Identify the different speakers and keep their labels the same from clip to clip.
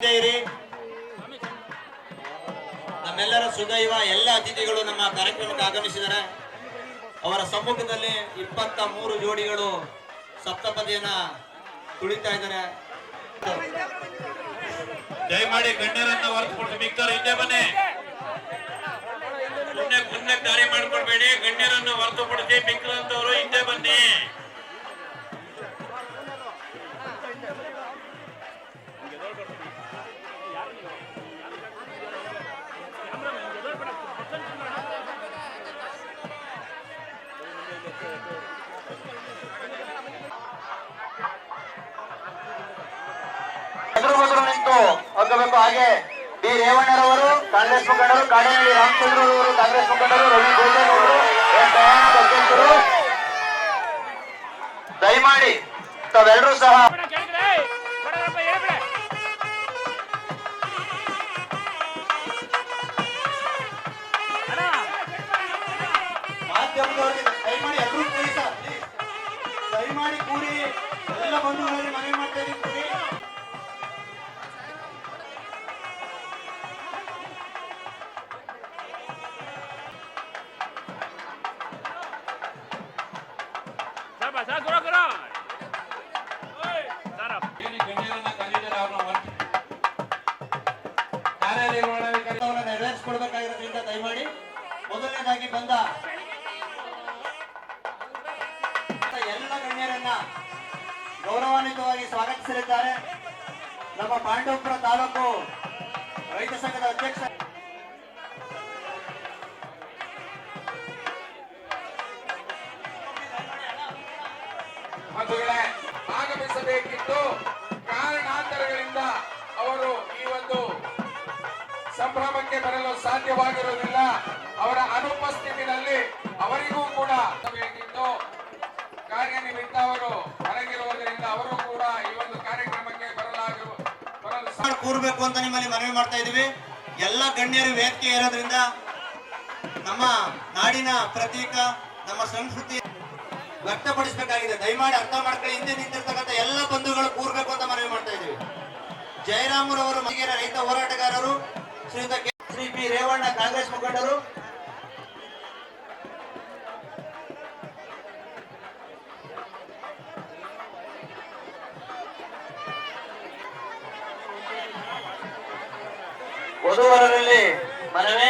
Speaker 1: ಇರಿ. ನಮ್ಮೆಲ್ಲರ ಸುದೈವ ಎಲ್ಲ ಅತಿಥಿಗಳು ನಮ್ಮ ಕಾರ್ಯಕ್ರಮಕ್ಕೆ ಆಗಮಿಸಿದರೆ ಅವರ ಸಮ್ಮುಖದಲ್ಲಿ ಇಪ್ಪತ್ತ ಮೂರು ಜೋಡಿಗಳು ಸಪ್ತಪದಿಯನ್ನ ತುಳಿತಾ ಇದ್ದಾರೆ.
Speaker 2: ದಯಮಾಡಿ ಗಣ್ಯರನ್ನ ಹೊರತುಪಡಿಸಿ ಮಿಕ್ಕರು ಹಿಂದೆ ಬನ್ನಿ. ಸುಮ್ನೆ ಸುಮ್ನೆ ದಾರಿ ಮಾಡ್ಕೊಳ್ಬೇಡಿ. ಗಣ್ಯರನ್ನು ಹೊರತುಪಡಿಸಿ ಮಿಕ್ಕರಂತವರು ಹಿಂದೆ ಬನ್ನಿ.
Speaker 1: ಹೋಗಬೇಕು ಹಾಗೆ ಡಿ ರೇವಣ್ಣರವರು, ಕಾಂಗ್ರೆಸ್ ಮುಖಂಡರು, ಕಾಡನಹಳ್ಳಿ ರಾಮಚಂದ್ರ ಅವರು ಕಾಂಗ್ರೆಸ್ ಮುಖಂಡರು, ರವಿ ಗೋಲ್ಡನ್ ಅವರು ದಯಮಾಡಿ ತಾವೆಲ್ಲರೂ ಸಹ ದಯಮಾಡಿ ಎಲ್ಲ ಮನವಿ ಮಾಡ್ತಾ ಇದ್ದೀವಿ ಕೂರಿ ಗೌರವಾನ್ವಿತವಾಗಿ ಸ್ವಾಗತಿಸಲಿದ್ದಾರೆ ನಮ್ಮ ಪಾಂಡವಪುರ ತಾಲೂಕು ರೈತ ಸಂಘದ ಅಧ್ಯಕ್ಷ.
Speaker 3: ಆಗಮಿಸಬೇಕಿತ್ತು. ಕಾರಣಾಂತರಗಳಿಂದ ಅವರು ಈ ಒಂದು ಸಂಭ್ರಮಕ್ಕೆ ಬರಲು ಸಾಧ್ಯವಾಗಿರುವುದಿಲ್ಲ. ಅವರ ಅನುಪಸ್ಥಿತಿನಲ್ಲಿ
Speaker 1: ಕೂರ್ಬೇಕು ಅಂತ ನಿಮ್ಮಲ್ಲಿ ಮನವಿ ಮಾಡ್ತಾ ಇದೀವಿ ಎಲ್ಲ ಗಣ್ಯರು ವೇದಿಕೆ ಇರೋದ್ರಿಂದ ನಮ್ಮ ನಾಡಿನ ಪ್ರತೀಕ, ನಮ್ಮ ಸಂಸ್ಕೃತಿ ವ್ಯಕ್ತಪಡಿಸಬೇಕಾಗಿದೆ. ದಯಮಾಡಿ ಅರ್ಥ ಮಾಡ್ಕೊಳ್ಳಿ. ಹಿಂದೆ ನಿಂತಿರ್ತಕ್ಕಂಥ ಎಲ್ಲ ಬಂಧುಗಳು ಕೂರ್ಬೇಕು ಅಂತ ಮನವಿ ಮಾಡ್ತಾ ಇದೀವಿ ಜಯರಾಮರವರು ಮಗಿರ ರೈತ ಹೋರಾಟಗಾರರು, ಶ್ರೀಯುತ ಶ್ರೀ ಪಿ. ರೇವಣ್ಣ ಕಾಂಗ್ರೆಸ್ ಮುಖಂಡರು ವಧುವರರಲ್ಲಿ ಮನವಿ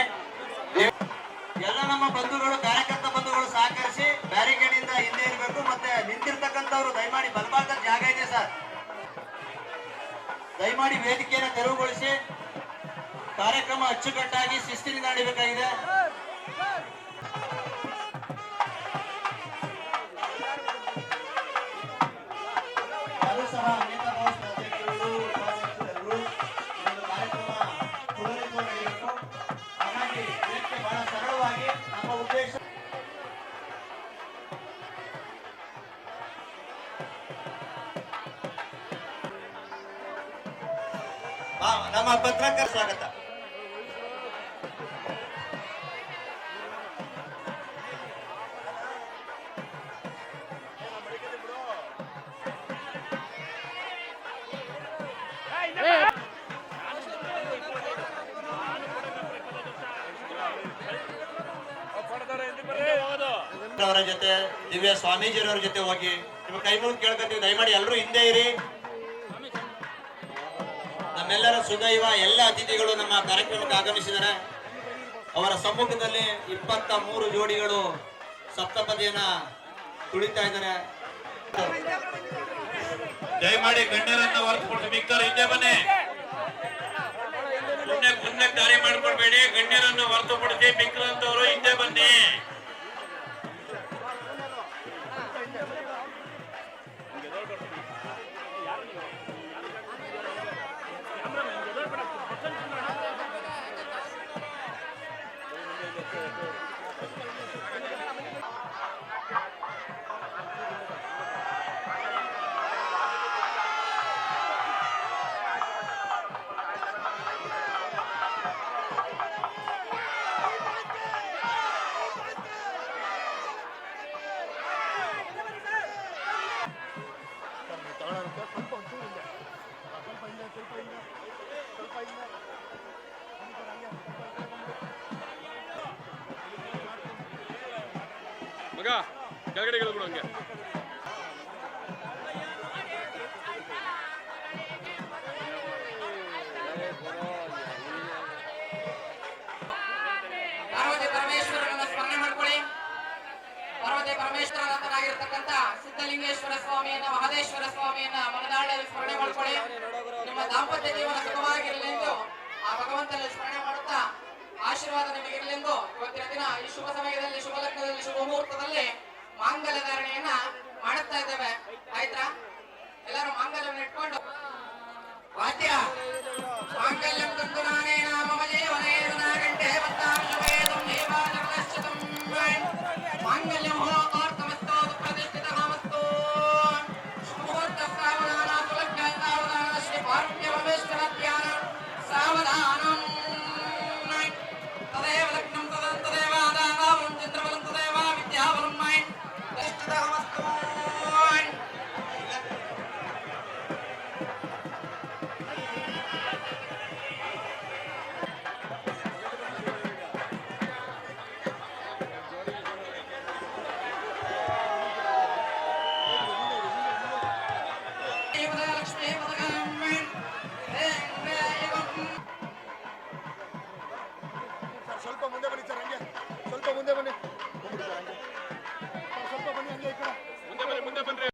Speaker 1: ಎಲ್ಲ ನಮ್ಮ ಬಂಧುಗಳು, ಕಾರ್ಯಕರ್ತ ಬಂಧುಗಳು ಸಹಕರಿಸಿ ಬ್ಯಾರಿಕೇಡ್ ಇಂದ ಹಿಂದೆ ಇರಬೇಕು. ಮತ್ತೆ ನಿಂತಿರ್ತಕ್ಕಂಥವ್ರು ದಯಮಾಡಿ ಬಲಭಾಗದ ಜಾಗ ಇದೆ ಸರ್. ದಯಮಾಡಿ ವೇದಿಕೆಯನ್ನು ತೆರವುಗೊಳಿಸಿ. ಕಾರ್ಯಕ್ರಮ ಅಚ್ಚುಕಟ್ಟಾಗಿ ಶಿಸ್ತಿನಿಂದ ನಡೀಬೇಕಾಗಿದೆ. ನಮ್ಮ ಪತ್ರಕರ್ತ ಸ್ವಾಗತ. ಅವರ ಜೊತೆ ದಿವ್ಯ ಸ್ವಾಮೀಜಿಯವರ ಜೊತೆ ಹೋಗಿ ನಿಮ್ಮ ಕೈ ಮುಗಿದು ಕೇಳ್ಕೊತೀವಿ ದಯಮಾಡಿ ಎಲ್ಲರೂ ಹಿಂದೆ ಇರಿ. ನಮ್ಮೆಲ್ಲರ ಸುದೈವ ಎಲ್ಲ ಅತಿಥಿಗಳು ನಮ್ಮ ಕಾರ್ಯಕ್ರಮಕ್ಕೆ ಆಗಮಿಸಿದ್ದಾರೆ. ಅವರ ಸಮ್ಮುಖದಲ್ಲಿ ಇಪ್ಪತ್ತ ಮೂರು ಜೋಡಿಗಳು ಸಪ್ತಪದಿಯನ್ನ ತುಳಿತಾ ಇದ್ದಾರೆ.
Speaker 2: ದಯಮಾಡಿ ಗಣ್ಯರನ್ನ ಹೊರತುಪಡಿಸಿ ಮಿಕ್ಕರು ಹಿಂದೆ ಬನ್ನಿ. ಮುಂದೆ ಮುಂದೆ ದಾರಿ ಮಾಡ್ಕೊಳ್ಬೇಡಿ. ಗಣ್ಯರನ್ನು ಹೊರತುಪಡಿಸಿ ಮಿಕ್ಕರಂತವರು ಹಿಂದೆ ಬನ್ನಿ.
Speaker 4: ಮಗ ಕೆಳಗಡೆ ಹಂಗೆ.
Speaker 5: ಜೊತೆ ಪರಮೇಶ್ವರನಾಗಿರ್ತಕ್ಕಂಥ ಸಿದ್ಧಲಿಂಗೇಶ್ವರ ಸ್ವಾಮಿಯನ್ನ, ಮಹದೇಶ್ವರ ಸ್ವಾಮಿಯನ್ನ ಮನದಾಳದಲ್ಲಿ ಸ್ಮರಣೆ ಮಾಡ್ಕೊಳ್ಳಿ. ನಿಮ್ಮ ದಾಂಪತ್ಯ ಜೀವನ ಸುಖವಾಗಿರಲಿ ಎಂದು ಆ ಭಗವಂತನಲ್ಲಿ ಸ್ಮರಣೆ ಮಾಡುತ್ತಾ ಆಶೀರ್ವಾದ ನಿಮಗಿರಲೆಂದು ಇವತ್ತಿನ ದಿನ ಈ ಶುಭ ಸಮಯದಲ್ಲಿ, ಶುಭ ಲಗ್ನದಲ್ಲಿ, ಶುಭ ಮುಹೂರ್ತದಲ್ಲಿ ಮಾಂಗಲ್ಯ ಧಾರಣೆಯನ್ನ ಮಾಡುತ್ತಾ ಇದ್ದೇವೆ. ಆಯ್ತಾ? ಎಲ್ಲರೂ ಮಾಂಗಲ್ಯವನ್ನು ಇಟ್ಕೊಂಡು. ವಾದ್ಯ. ಮಾಂಗಲ್ಯಂ ನಾನೇ ನಾಮ